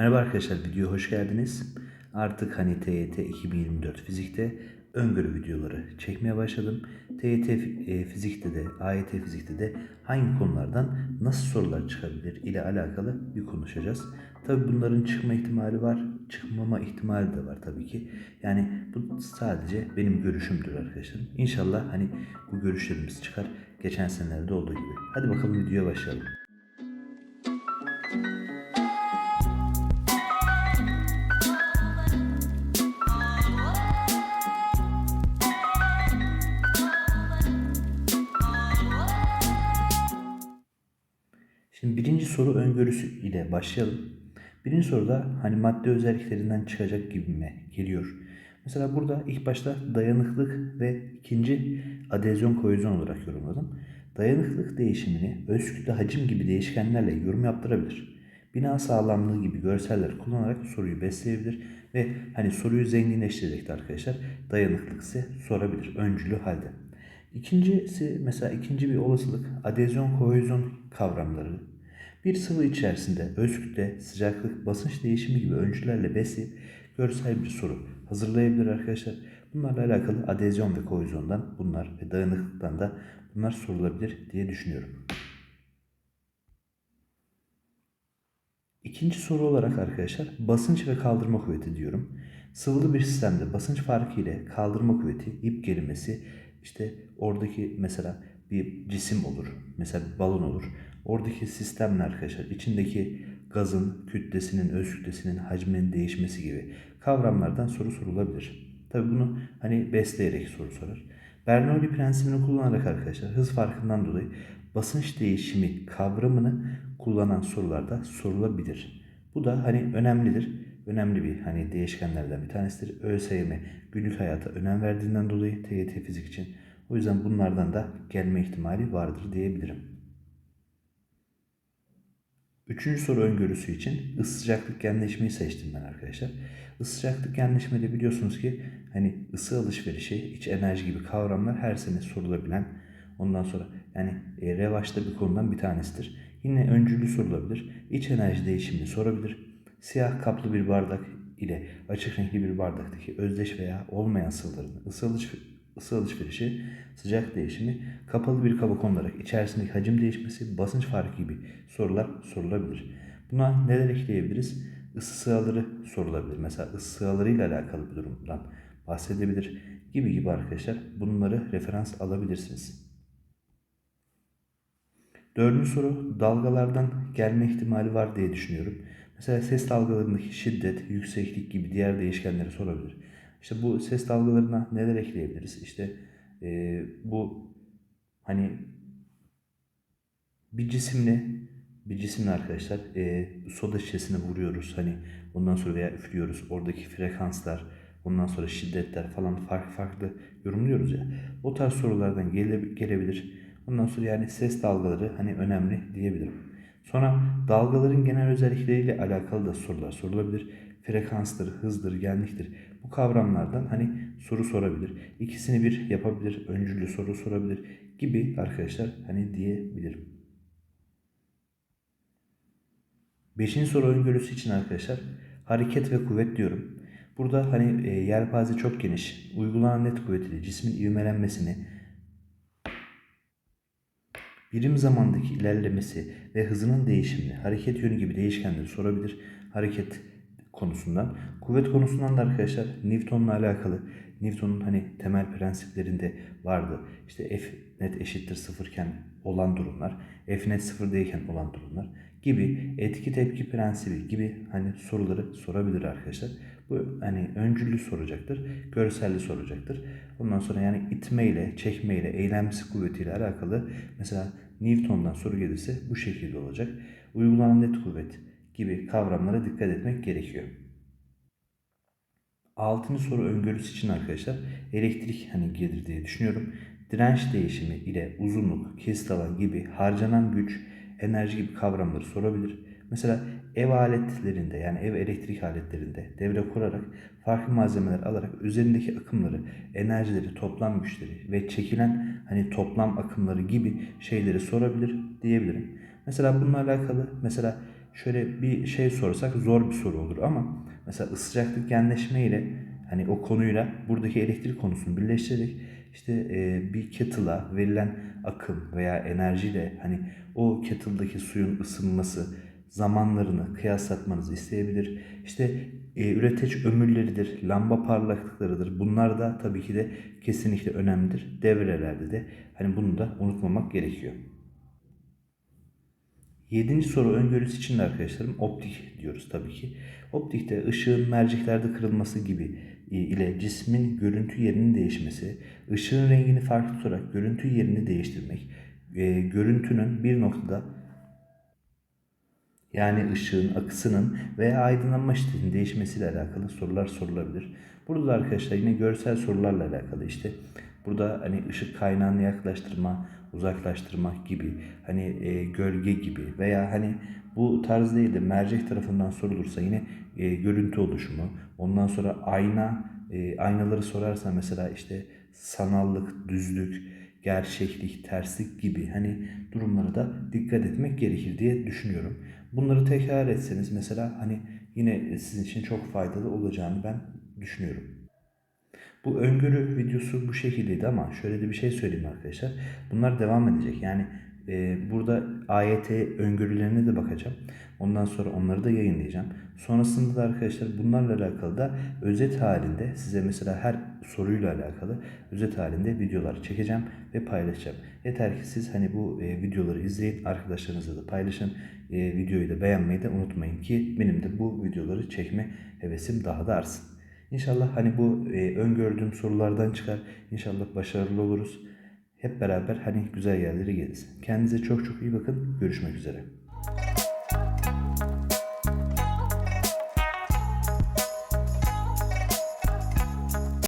Merhaba arkadaşlar, videoya hoş geldiniz. Artık hani TYT 2024 fizikte öngörü videoları çekmeye başladım. TYT e, fizikte de, AYT fizikte de hangi konulardan nasıl sorular çıkabilir ile alakalı bir konuşacağız. Tabi bunların çıkma ihtimali var, çıkmama ihtimali de var tabii ki. Yani bu sadece benim görüşümdür arkadaşlar. İnşallah hani bu görüşlerimiz çıkar. Geçen senelerde olduğu gibi. Hadi bakalım videoya başlayalım. Şimdi birinci soru öngörüsü ile başlayalım. Birinci soruda hani madde özelliklerinden çıkacak gibime geliyor. Mesela burada ilk başta dayanıklık ve ikinci adezyon kohezyon olarak yorumladım. Dayanıklık değişimini öz kütle hacim gibi değişkenlerle yorum yaptırabilir. Bina sağlamlığı gibi görseller kullanarak soruyu besleyebilir ve hani soruyu zenginleştirerek de arkadaşlar dayanıklık ise sorabilir öncülü halde. İkincisi mesela ikinci bir olasılık adezyon kohezyon kavramları. Bir sıvı içerisinde öz kütle, sıcaklık, basınç değişimi gibi öncülerle besleyip görsel bir soru hazırlayabilir arkadaşlar. Bunlarla alakalı adezyon ve kohezyondan bunlar ve dayanıklıktan da bunlar sorulabilir diye düşünüyorum. İkinci soru olarak arkadaşlar basınç ve kaldırma kuvveti diyorum. Sıvılı bir sistemde basınç farkı ile kaldırma kuvveti, ip gerilmesi, işte oradaki mesela bir cisim olur. Mesela bir balon olur. Oradaki sistemle arkadaşlar içindeki gazın kütlesinin, öz kütlesinin hacminin değişmesi gibi kavramlardan soru sorulabilir. Tabi bunu hani besleyerek soru sorar. Bernoulli prensibini kullanarak arkadaşlar hız farkından dolayı basınç değişimi kavramını kullanan sorularda sorulabilir. Bu da hani önemlidir. Önemli bir hani değişkenlerden bir tanesidir. ÖSYM günlük hayata önem verdiğinden dolayı TYT fizik için. O yüzden bunlardan da gelme ihtimali vardır diyebilirim. Üçüncü soru öngörüsü için ısı sıcaklık genleşmeyi seçtim ben arkadaşlar. Isı sıcaklık genleşmede biliyorsunuz ki hani ısı alışverişi, iç enerji gibi kavramlar her sene sorulabilen ondan sonra yani e, revaçta bir konudan bir tanesidir. Yine öncülü sorulabilir. İç enerji değişimini sorabilir. Siyah kaplı bir bardak ile açık renkli bir bardaktaki özdeş veya olmayan sıvıların ısı, alış, ısı alışverişi, sıcak değişimi, kapalı bir kaba konularak içerisindeki hacim değişmesi, basınç farkı gibi sorular sorulabilir. Buna neler ekleyebiliriz? Isı sığaları sorulabilir. Mesela ısı sığaları ile alakalı bir durumdan bahsedebilir gibi gibi arkadaşlar bunları referans alabilirsiniz. Dördüncü soru dalgalardan gelme ihtimali var diye düşünüyorum. Mesela ses dalgalarındaki şiddet, yükseklik gibi diğer değişkenleri sorabilir. İşte bu ses dalgalarına neler ekleyebiliriz? İşte e, bu hani bir cisimle bir cisimle arkadaşlar e, soda şişesine vuruyoruz hani ondan sonra veya üflüyoruz oradaki frekanslar ondan sonra şiddetler falan farklı farklı yorumluyoruz ya o tarz sorulardan gele, gelebilir ondan sonra yani ses dalgaları hani önemli diyebilirim sonra dalgaların genel özellikleriyle alakalı da sorular sorulabilir frekanstır hızdır genliktir bu kavramlardan hani soru sorabilir ikisini bir yapabilir öncüllü soru sorabilir gibi arkadaşlar hani diyebilirim Beşinci soru öngörüsü için arkadaşlar hareket ve kuvvet diyorum. Burada hani e, yelpaze çok geniş. Uygulanan net kuvvetiyle cismin ivmelenmesini, birim zamandaki ilerlemesi ve hızının değişimini, hareket yönü gibi değişkenleri sorabilir. Hareket konusundan. Kuvvet konusundan da arkadaşlar Newton'la alakalı Newton'un hani temel prensiplerinde vardı. İşte F net eşittir sıfırken olan durumlar, F net sıfırdayken olan durumlar gibi etki tepki prensibi gibi hani soruları sorabilir arkadaşlar. Bu hani öncüllü soracaktır, görselli soracaktır. Ondan sonra yani itme ile, çekme ile, eylemsi kuvvetiyle alakalı mesela Newton'dan soru gelirse bu şekilde olacak. Uygulanan net kuvvet gibi kavramlara dikkat etmek gerekiyor. Altıncı soru öngörüsü için arkadaşlar elektrik hani gelir diye düşünüyorum. Direnç değişimi ile uzunluk, kesit alan gibi harcanan güç, enerji gibi kavramları sorabilir. Mesela ev aletlerinde yani ev elektrik aletlerinde devre kurarak farklı malzemeler alarak üzerindeki akımları, enerjileri, toplam güçleri ve çekilen hani toplam akımları gibi şeyleri sorabilir diyebilirim. Mesela bununla alakalı mesela şöyle bir şey sorsak zor bir soru olur ama mesela sıcaklık genleşme ile hani o konuyla buradaki elektrik konusunu birleştirerek işte e, bir kettle'a verilen akım veya enerjiyle hani o kettle'daki suyun ısınması zamanlarını kıyaslatmanızı isteyebilir. İşte e, üreteç ömürleridir, lamba parlaklıklarıdır. Bunlar da tabii ki de kesinlikle önemlidir. Devrelerde de hani bunu da unutmamak gerekiyor. Yedinci soru öngörüsü için de arkadaşlarım optik diyoruz tabii ki. Optikte ışığın merceklerde kırılması gibi e, ile cismin görüntü yerinin değişmesi, ışığın rengini farklı tutarak görüntü yerini değiştirmek, e, görüntünün bir noktada yani ışığın akısının veya aydınlanma şiddetinin değişmesiyle alakalı sorular sorulabilir. Burada da arkadaşlar yine görsel sorularla alakalı işte burada hani ışık kaynağını yaklaştırma, uzaklaştırma gibi hani e, gölge gibi veya hani bu tarz değil de mercek tarafından sorulursa yine e, görüntü oluşumu, ondan sonra ayna, e, aynaları sorarsa mesela işte sanallık, düzlük, gerçeklik, terslik gibi hani durumlara da dikkat etmek gerekir diye düşünüyorum. Bunları tekrar etseniz mesela hani yine sizin için çok faydalı olacağını ben düşünüyorum. Bu öngörü videosu bu şekildeydi ama şöyle de bir şey söyleyeyim arkadaşlar. Bunlar devam edecek. Yani burada AYT öngörülerine de bakacağım. Ondan sonra onları da yayınlayacağım. Sonrasında da arkadaşlar bunlarla alakalı da özet halinde size mesela her soruyla alakalı özet halinde videolar çekeceğim ve paylaşacağım. Yeter ki siz hani bu videoları izleyin, arkadaşlarınızla da paylaşın. Videoyu da beğenmeyi de unutmayın ki benim de bu videoları çekme hevesim daha da artsın. İnşallah hani bu öngördüğüm sorulardan çıkar. İnşallah başarılı oluruz. Hep beraber hani güzel yerlere geliriz. Kendinize çok çok iyi bakın. Görüşmek üzere.